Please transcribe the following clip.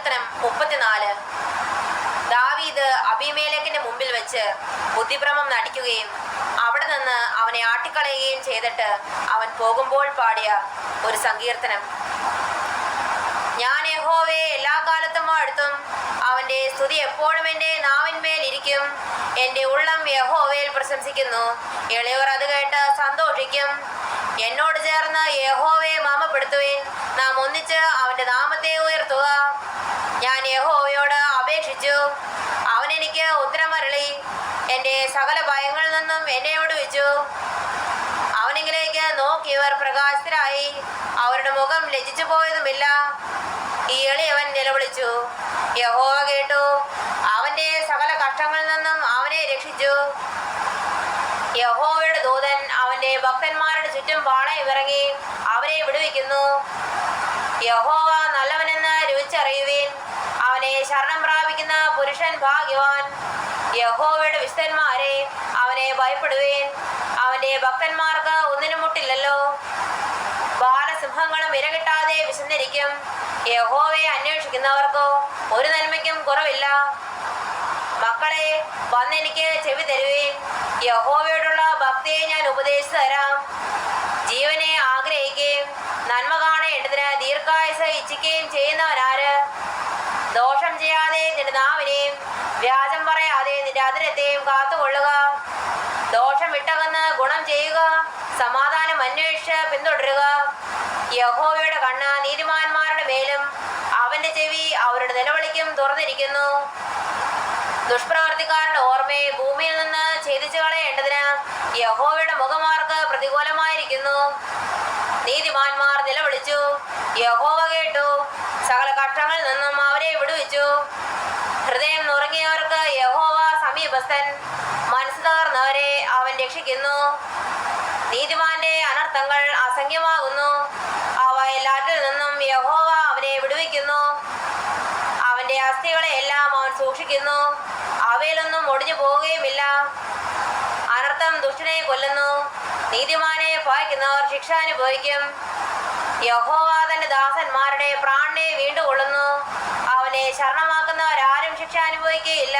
സങ്കീർത്തനം മുപ്പത്തിനാല്. ദാവീദ് അഭിമേലക്കിന്റെ മുമ്പിൽ വെച്ച് ബുദ്ധിഭ്രമം നടിക്കുകയും അവിടെ നിന്ന് അവനെ ആട്ടിക്കളയുകയും ചെയ്തിട്ട് അവൻ പോകുമ്പോൾ പാടിയ ഒരു സങ്കീർത്തനം. ഞാൻ യഹോവയെ എല്ലാ കാലത്തും അടുത്തും അവന്റെ സ്തുതി എപ്പോഴും എന്റെ നാവിന്മേൽ ഇരിക്കും. എന്റെ ഉള്ളം യഹോവയിൽ പ്രശംസിക്കുന്നു. ഇളയവർ അത് കേട്ട് സന്തോഷിക്കും. എന്നോട് ചേർന്ന് യഹോവയെ മാമപ്പെടുത്തുവേൻ. നാം ഒന്നിച്ച് അവന്റെ നാമത്തെ ഉയർത്തുക. ഞാൻ യഹോവയോട് അപേക്ഷിച്ചു. അവൻ എനിക്ക് ഉത്തരമരളി. എന്റെ സകല ഭയങ്ങളിൽ നിന്നും എന്നെ വിടുവിച്ചു അവനിങ്കിലേക്ക് നോക്കിയവർ പ്രകാശിതരായി അവരുടെ മുഖം ലജിച്ചു പോയതുമില്ല. ഈ എളിയവൻ നിലവിളിച്ചു. യഹോവ കേട്ടു. അവന്റെ സകല കഷ്ടങ്ങളിൽ നിന്നും അവനെ രക്ഷിച്ചു. യഹോവയുടെ ദൂതൻ അവന്റെ ഭക്തന്മാരുടെ ചുറ്റും പാളയം ഇറങ്ങി അവരെ വിടുവിക്കുന്നു. യഹോവ നല്ലവനെന്ന് രുചിച്ചറിയുവിൻ. അവനെ ശരണം പ്രാപിക്കുന്ന പുരുഷൻ ഭാഗ്യവാൻ യഹോവയുടെ വിശുദ്ധന്മാരെ അവനെ ഭയപ്പെടുവേൻ. അവന്റെ ഭക്തന്മാർക്ക് ഒന്നിനും മുട്ടില്ലല്ലോ. ബാലസിംഹങ്ങളും ഇരകിട്ടാതെ വിശന്നിരിക്കും. യഹോവയെ അന്വേഷിക്കുന്നവർക്കോ ഒരു നന്മയ്ക്കും കുറവില്ല. മക്കളെ വന്നെനിക്ക് ചെവി തരുവേൻ. യഹോവയോടുള്ള ഭക്തിയെ ഞാൻ ഉപദേശിച്ചു തരാം. ജീവനെ ആഗ്രഹിക്കുകയും നന്മ കാണേണ്ടതിന് ദീർഘായുസ ഇച്ഛിക്കുകയും ചെയ്യുന്നവനാര്? ദോഷം ചെയ്യാതെ നിന്റെ നാവിനെയും വ്യാജം പറയാതെ നിന്റെ അതിരത്തെയും കാത്തുകൊള്ളുക. ദോഷം വിട്ടകന്ന് ഗുണം ചെയ്യുക. സമാധാനം അന്വേഷിച്ച് പിന്തുടരുക. യഹോവയുടെ കണ്ണ് നീതിമാന്മാരുടെ മേലും അവന്റെ ചെവി അവരുടെ നിലവിളിക്കും തുറന്നിരിക്കുന്നു. ദുഷ്പ്രവർത്തിക്കാരുടെ ഓർമ്മയെ ഭൂമിയിൽ നിന്ന് ഛേദിച്ചു കളയേണ്ടതിന് യഹോവയുടെ മുഖമാർക്ക് പ്രതികൂലമായിരിക്കുന്നു. നീതിമാന്മാർ നിലവിളിച്ചു. യഹോവ കേട്ടു. സകല കഷ്ടങ്ങളിൽ നിന്നും അവരെ വിടുവിച്ചു. ഹൃദയം നുറങ്ങിയവർക്ക് യഹോവ സമീപസ്ഥൻ മനസ്സ് തകർന്നവരെ അവൻ രക്ഷിക്കുന്നു. നീതിമാന്റെ അനർത്ഥങ്ങൾ അസംഖ്യമാകുന്നു. അവ എല്ലാറ്റിൽ നിന്നും യഹോവ അവനെ വിടുവിക്കുന്നു. അവന്റെ അസ്ഥികളെ എല്ലാം അവൻ സൂക്ഷിക്കുന്നു. അവയിലൊന്നും ഒടിഞ്ഞു പോവുകയുമില്ല. അനർത്ഥം ദുഷ്ടനെ കൊല്ലുന്നു. നീതിമാനെ പായിക്കുന്നവർ ശിക്ഷ അനുഭവിക്കും. യഹോവ തന്റെ ദാസന്മാരുടെ പ്രാണനെ വീണ്ടുകൊള്ളുന്നു. അവനെ ശരണമാക്കുന്നവരാരും ശിക്ഷ അനുഭവിക്കുകയില്ല.